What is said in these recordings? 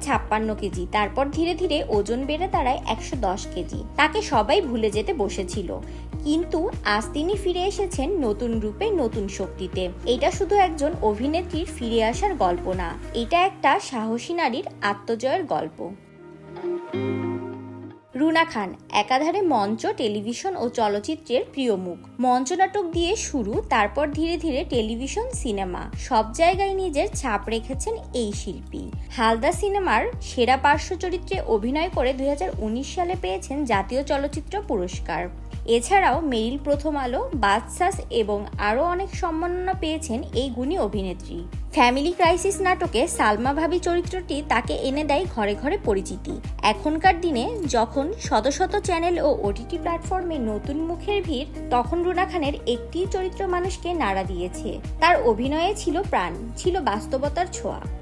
ছাপ্পান্ন কেজি, তারপর ধীরে ধীরে ওজন বেড়ে দাঁড়ায় একশো দশ কেজি। তাকে সবাই ভুলে যেতে বসেছিল। কিন্তু আজ তিনি ফিরে এসেছেন নতুন রূপে, নতুন শক্তিতে। এটা শুধু একজন অভিনেত্রীর ফিরে আসার গল্প না, এটা একটা সাহসী নারীর আত্মজয়ের গল্প। রুনা খান, একাধারে মঞ্চ, টেলিভিশন ও চলচ্চিত্রের প্রিয় মুখ। মঞ্চনাটক দিয়ে শুরু, তারপর ধীরে ধীরে টেলিভিশন, সিনেমা। সব জায়গায় নিজের ছাপ রেখেছেন এই শিল্পী। হালদা সিনেমার সেরা পার্শ্ব চরিত্রে অভিনয় করে দুই হাজার উনিশ সালে পেয়েছেন জাতীয় চলচ্চিত্র পুরস্কার। এছাড়াও মেরিল প্রথম আলো, বাদশাস এবং আরও অনেক সম্মাননা পেয়েছেন এই গুণী অভিনেত্রী। ফ্যামিলি ক্রাইসিস নাটকে সালমা ভাবি চরিত্রটি তাকে এনে দেয় ঘরে ঘরে পরিচিতি। এখনকার দিনে যখন শত শত চ্যানেল ও ওটিটি প্ল্যাটফর্মে নতুন মুখের ভিড়, তখন রুনা খানের একটি চরিত্র মানুষকে নাড়া দিয়েছে। তার অভিনয়ে ছিল প্রাণ, ছিল বাস্তবতার ছোঁয়া।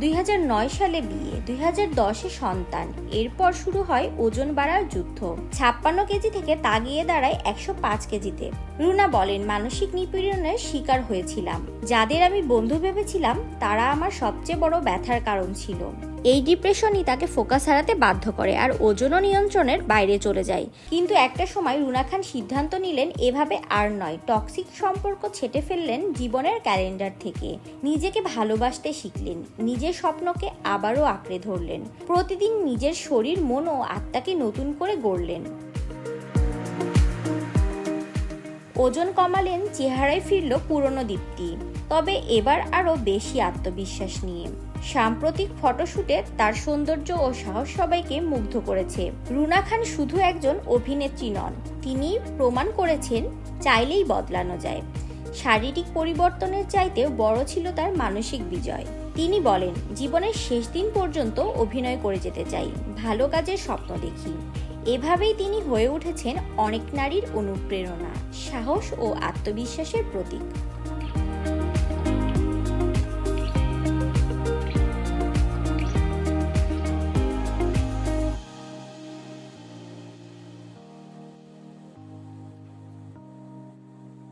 দুই হাজার নয় সালে বিয়ে, দুই হাজার দশে সন্তান। এরপর শুরু হয় ওজন বাড়ার যুদ্ধ। ছাপ্পান্ন কেজি থেকে তাগিয়ে দাঁড়ায় একশো পাঁচ কেজিতে। রুনা বলেন, মানসিক নিপীড়নের শিকার হয়েছিলাম। যাদের আমি বন্ধু ভেবেছিলাম, তারা আমার সবচেয়ে বড় ব্যথার কারণ ছিল। এই ডিপ্রেশনই তাকে ফোকাস হারাতে বাধ্য করে আর ওজনও নিয়ন্ত্রণের বাইরে চলে যায়। কিন্তু একটা সময় রুনা খান সিদ্ধান্ত নিলেন এভাবে আর নয়, টক্সিক সম্পর্ক ছেটে ফেললেন জীবনের ক্যালেন্ডার থেকে। নিজেকে ভালোবাসতে শিখলেন, নিজের স্বপ্নকে আবারও আঁকড়ে ধরলেন। প্রতিদিন নিজের শরীর মন ও আত্মাকে নতুন করে গড়লেন। ওজন কমালেন, চেহারায় ফিরল পুরনো দীপ্তি। তবে এবার আরও বেশি আত্মবিশ্বাস নিয়ে। সাম্প্রতিক ফটোশুটে তার সৌন্দর্য ও সাহস সবাইকে মুগ্ধ করেছে। রুনা খান শুধু একজন অভিনেত্রী নন, তিনি প্রমাণ করেছেন চাইলেই বদলানো যায়। শারীরিক পরিবর্তনের চাইতেও বড় ছিল তার মানসিক বিজয়। তিনি বলেন, জীবনের শেষ দিন পর্যন্ত অভিনয় করে যেতে চাই, ভালো কাজের স্বপ্ন দেখি। এভাবেই তিনি হয়ে উঠেছেন অনেক নারীর অনুপ্রেরণা সাহস ও আত্মবিশ্বাসের প্রতীক।